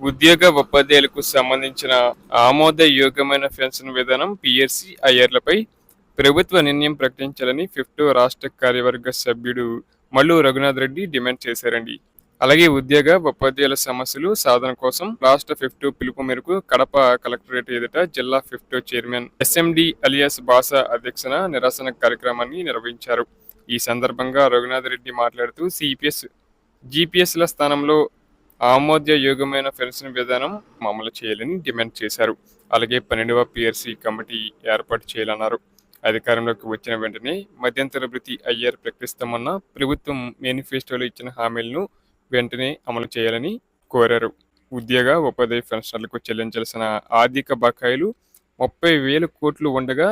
ఉద్యోగ ఉపాధ్యాయులకు సంబంధించిన ఆమోదయోగ్యమైన పెన్షన్ విధానం పిఎస్సి ఐఆర్లపై ప్రభుత్వ నిర్ణయం ప్రకటించాలని ఫిఫ్త్ రాష్ట్ర కార్యవర్గ సభ్యుడు మల్లు రఘునాథ్ రెడ్డి డిమాండ్ చేశారండి. అలాగే ఉద్యోగ ఉపాధ్యాయుల సమస్యలు సాధన కోసం రాష్ట్ర ఫిఫ్త్ పిలుపు మేరకు కడప కలెక్టరేట్ ఎదుట జిల్లా ఫిఫ్త్ చైర్మన్ ఎస్ఎండి అలియాస్ బాస అధ్యక్షన నిరసన కార్యక్రమాన్ని నిర్వహించారు. ఈ సందర్భంగా రఘునాథ్ రెడ్డి మాట్లాడుతూ సిపిఎస్ జిపిఎస్ల స్థానంలో ఆమోదయోగ్యమైన పెన్షన్ విధానం అమలు చేయాలని డిమాండ్ చేశారు. అలాగే పన్నెండవ పిఆర్సీ కమిటీ ఏర్పాటు చేయాలన్నారు. అధికారంలోకి వచ్చిన వెంటనే మధ్యంతర భృతి అయ్యార్ ప్రకటిస్తామన్న ప్రభుత్వం మేనిఫెస్టోలో ఇచ్చిన హామీలను వెంటనే అమలు చేయాలని కోరారు. ఉద్యోగ ఉపాధి పెన్షనర్లకు చెల్లించాల్సిన ఆర్థిక బకాయిలు ముప్పై వేల కోట్లు ఉండగా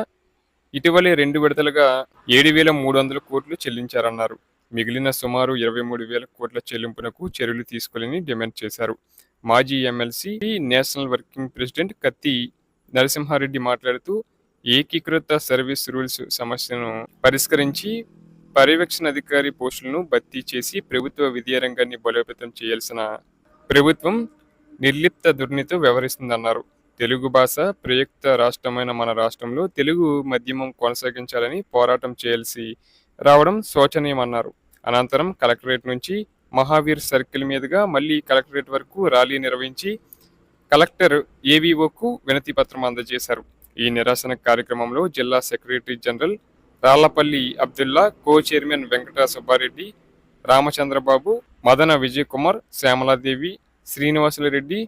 ఇటీవలే రెండు విడతలుగా ఏడు వేల మూడు వందల కోట్లు చెల్లించారన్నారు. మిగిలిన సుమారు ఇరవై మూడు వేల కోట్ల చెల్లింపునకు చర్యలు తీసుకోవాలని డిమాండ్ చేశారు. మాజీ ఎమ్మెల్సీ నేషనల్ వర్కింగ్ ప్రెసిడెంట్ కత్తి నరసింహారెడ్డి మాట్లాడుతూ ఏకీకృత సర్వీస్ రూల్స్ సమస్యను పరిష్కరించి పర్యవేక్షణ అధికారి పోస్టులను భర్తీ చేసి ప్రభుత్వ విద్యారంగాన్ని బలోపేతం చేయాల్సిన ప్రభుత్వం నిర్లిప్త దుర్నితో వ్యవహరిస్తుందన్నారు. తెలుగు భాష ప్రయుక్త రాష్ట్రమైన మన రాష్ట్రంలో తెలుగు మధ్యమం కొనసాగించాలని పోరాటం చేయాల్సి రావడం శోచనీయమన్నారు. అనంతరం కలెక్టరేట్ నుంచి మహావీర్ సర్కిల్ మీదుగా మళ్ళీ కలెక్టరేట్ వరకు ర్యాలీ నిర్వహించి కలెక్టర్ ఏవీఓకు వినతి పత్రం అందజేశారు. ఈ నిరసన కార్యక్రమంలో జిల్లా secretary general Rallapalli Abdullah co chairman Venkata Subbareddy Ramachandrababu Madana Vijay Kumar Shyamaladevi Srinivasulareddy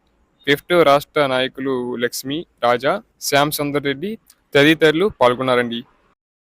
fifth రాష్ట్ర నాయకులు లక్ష్మి రాజా శ్యామ్ సుందర్ రెడ్డి తదితరులు పాల్గొన్నారండి.